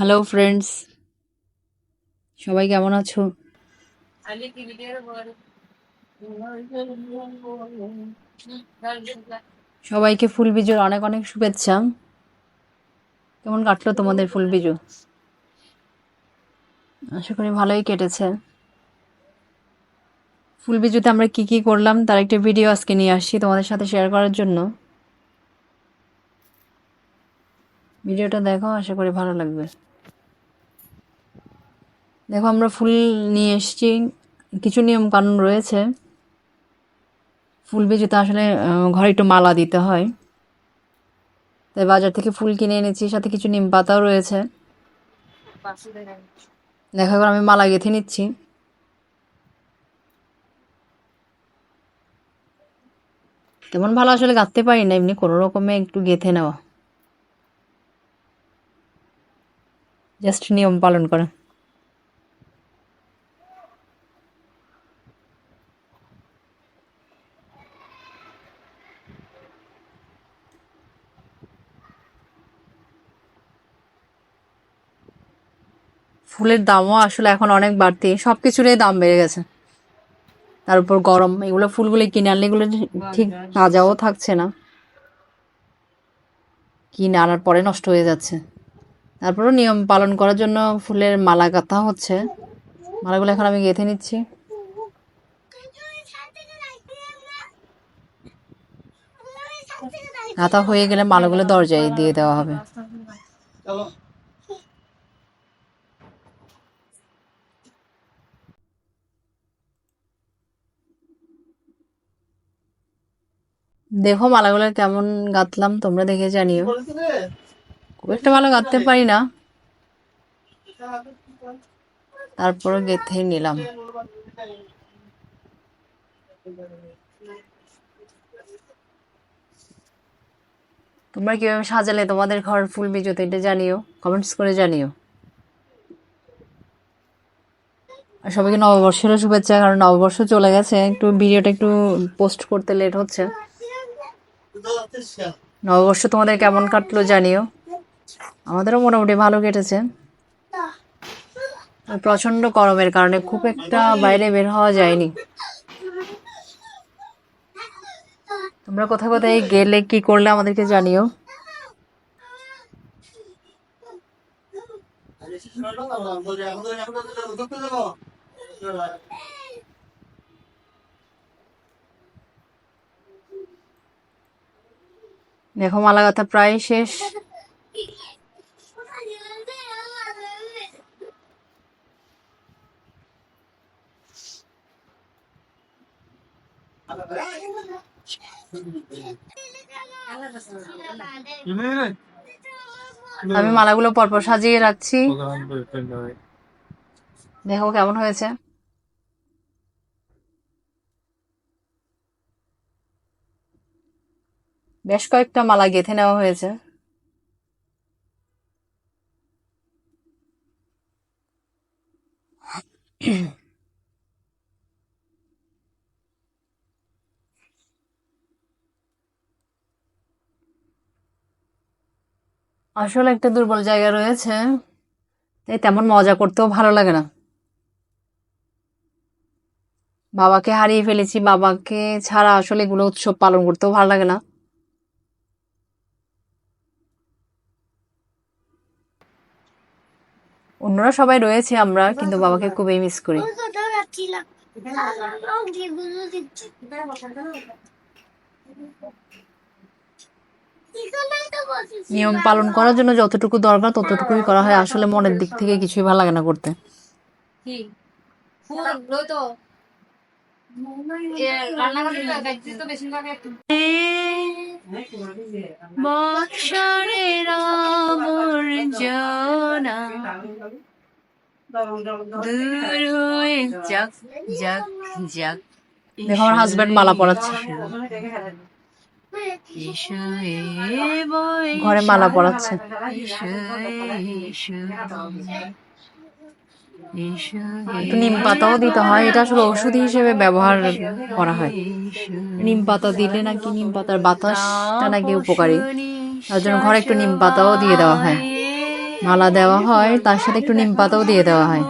Hello friends সবাই কেমন আছো? সবাইকে ফুল বিজুর অনেক অনেক শুভেচ্ছা। কেমন কাটলো তোমাদের ফুল বিজু? আশা করি ভালোই কেটেছে। ফুল বিজুতে আমরা কি কি করলাম তার একটা ভিডিও আজকে নিয়ে আসছি তোমাদের সাথে শেয়ার করার জন্য। ভিডিওটা দেখো, আশা করি ভালো লাগবে। দেখো, আমরা ফুল নিয়ে এসেছি। কিছু নিয়ম কানুন রয়েছে। ফুল বেজুতে আসলে ঘরে একটু মালা দিতে হয়। তাই বাজার থেকে ফুল কিনে এনেছি, সাথে কিছু নিম পাতাও রয়েছে। দেখো, এবার আমি মালা গেঁথে নিচ্ছি। তেমন ভালো আসলে গাঁথতে পারি না, এমনি কোনো রকমে একটু গেঁথে নেওয়া। জাস্ট নিয়ম পালন করা। ফুলের দামও আসলে এখন অনেক বাড়তি। সব কিছুরই দাম বেড়ে গেছে। তার উপর গরম, এগুলো ফুলগুলো কিনে আনলে এগুলো ঠিক তাজাও থাকছে না। কিনে আনার পরে নষ্ট হয়ে যাচ্ছে। তারপরও নিয়ম পালন করার জন্য ফুলের মালা গাঁথা হচ্ছে। মালাগুলো এখন আমি গেঁথে নিচ্ছি। গাঁথা হয়ে গেলে মালাগুলো দরজায় দিয়ে দেওয়া হবে। দেখো মালাগুলো কেমন গাঁথলাম তোমরা দেখে জানিও। খুব একটা ভালো গাঁথতে পারি না। তারপরে গেঁথে নিলাম। তোমরা কীভাবে সাজালে তোমাদের ঘর ফুল বিজুতে এটা জানিও কমেন্টস করে জানিও। আর সবাইকে নববর্ষেরও শুভেচ্ছা, কারণ নববর্ষ চলে গেছে, একটু ভিডিওটা একটু পোস্ট করতে লেট হচ্ছে। নববর্ষ তোমাদের কেমন কাটলো জানিও। আমাদেরও মোটামুটি ভালো কেটেছে। প্রচণ্ড গরমের কারণে খুব একটা বাইরে বের হওয়া যায়নি। তোমরা কোথায় কোথায় গেলে, কি করলে আমাদেরকে জানিও। দেখো মালা গাথা প্রায় শেষ। আমি মালাগুলো পরপর সাজিয়ে রাখছি। দেখো কেমন হয়েছে। বেশ কয়েকটা মালা গেঁথে নেওয়া হয়েছে। আসলে একটা দুর্বল জায়গা রয়েছে, তাই তেমন মজা করতেও ভালো লাগে না। বাবাকে হারিয়ে ফেলেছি, বাবাকে ছাড়া আসলে এগুলো উৎসব পালন করতেও ভালো লাগে না। অন্যরা সবাই রয়েছে আমরা কিন্তু বাবাকে খুবই মিস করি। নিয়ম পালন করার জন্য যতটুকু দরকার ততটুকুই করা হয়। আসলে মনের দিক থেকে কিছুই ভালো লাগে না করতে। কি? দূর হয়ে যাক যাক যাক দেখো আমার হাজবেন্ড মালা পরাচ্ছে। ঘরে মালা একটু নিম পাতাও দিতে হয়। এটা আসলে ওষুধ হিসেবে ব্যবহার করা হয়। নিম পাতা দিলে নাকি নিম পাতার বাতাসটা নাকি উপকারী? তার জন্য ঘরে একটু নিম পাতাও দিয়ে দেওয়া হয়। মালা দেওয়া হয়, তার সাথে একটু নিম পাতাও দিয়ে দেওয়া হয়।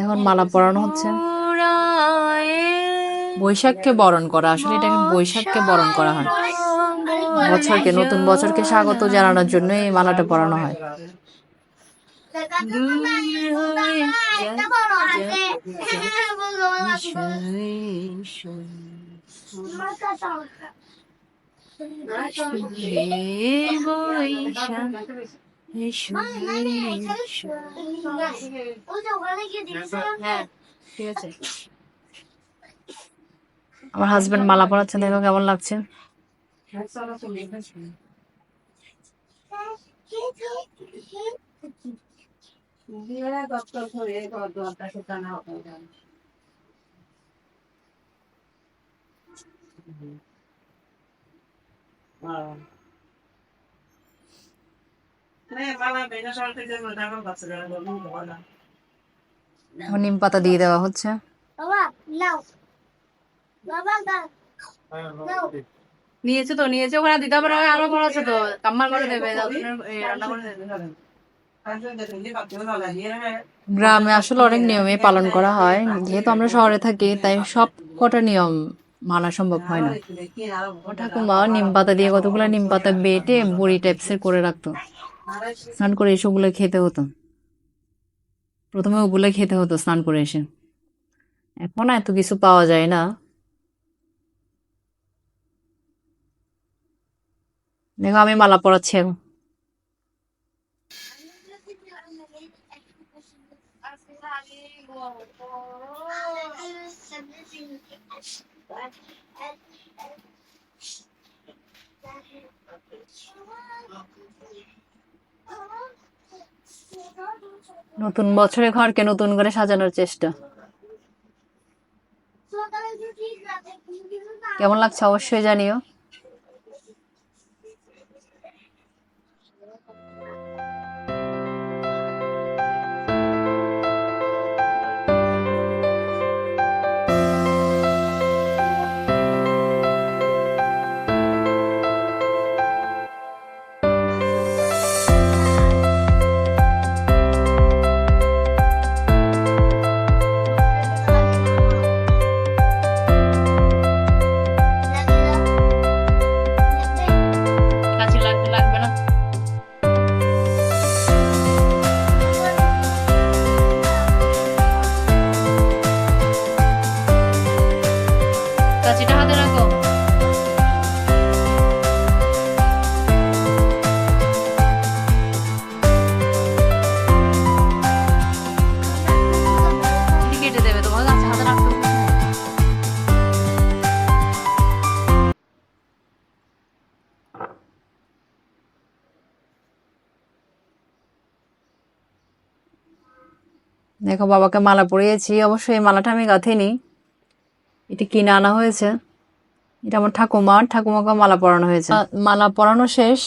এখন মালা পরানো হচ্ছে। বৈশাখকে বরণ করা, আসলে এটাকে বৈশাখকে বরণ করা হয়। বছরকে, নতুন বছরকে স্বাগত জানানোর জন্য এই মালাটা পরানো হয়। আমার হাজবেন্ড মালা পরাচ্ছেন দেখো কেমন লাগছে। এখন নিম পাতা দিয়ে দেওয়া হচ্ছে বাবা নাও বাবা দাও নিয়েছে তো নিয়েছে ওখানে দিতে পারে আরও বড় আছে তো কাম্মার করে দেবে রান্না করে দেবে গ্রামে আসলে অনেক নিয়মে পালন করা হয় যেহেতু আমরা শহরে থাকি তাই সব কটা নিয়ম মানা সম্ভব হয় না। ঠাকুমা নিম পাতা দিয়ে কতগুলো নিম পাতা বেটে বড়ি টাইপসের করে রাখতো। স্নান করে এসে ওগুলো খেতে হতো। প্রথমে ওগুলো খেতে হতো স্নান করে এসে। এখন এত কিছু পাওয়া যায় না। দেখো আমি মালা পরাচ্ছি এখন। নতুন বছরে ঘরকে নতুন করে সাজানোর চেষ্টা। কেমন লাগছে অবশ্যই জানিও। দেখো, বাবাকে মালা পরিয়েছি। অবশ্যই এই মালাটা আমি গাঁথিনি। এটা কিনে আনা হয়েছে। এটা আমার ঠাকুমার ঠাকুমাকে মালা পরানো হয়েছে। মালা পরানো শেষ।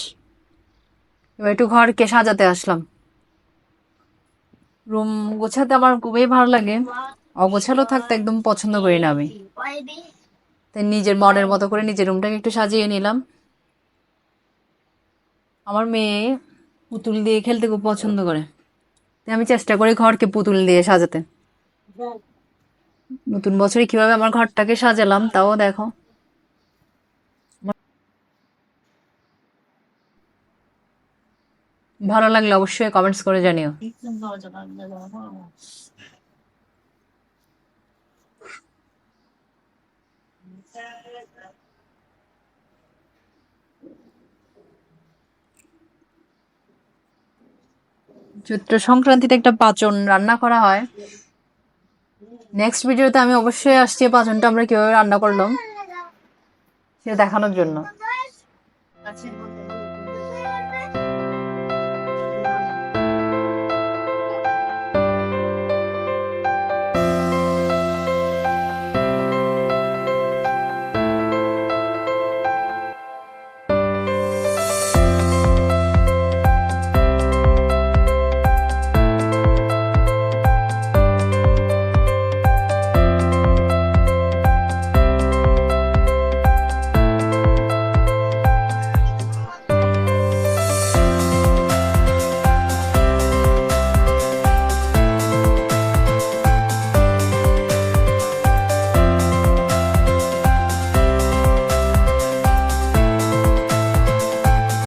এবার একটু ঘরকে সাজাতে আসলাম। রুম গোছাতে আমার খুবই ভালো লাগে। অগোছালো থাকতে একদম পছন্দ করি না আমি। তাই নিজের মনের মতো করে নিজের রুমটাকে একটু সাজিয়ে নিলাম। আমার মেয়ে পুতুল দিয়ে খেলতে খুব পছন্দ করে। আমি চেষ্টা করি ঘরকে পুতুল দিয়ে সাজাতে। নতুন বছরে কীভাবে আমার ঘরটাকে সাজালাম তাও দেখো। ভালো লাগলে অবশ্যই কমেন্টস করে জানিও। চৈত্র সংক্রান্তিতে একটা পাচন রান্না করা হয়। নেক্সট ভিডিওতে আমি অবশ্যই আসছি পাচনটা আমরা কীভাবে রান্না করলাম, সেটা দেখানোর জন্য। আচ্ছা।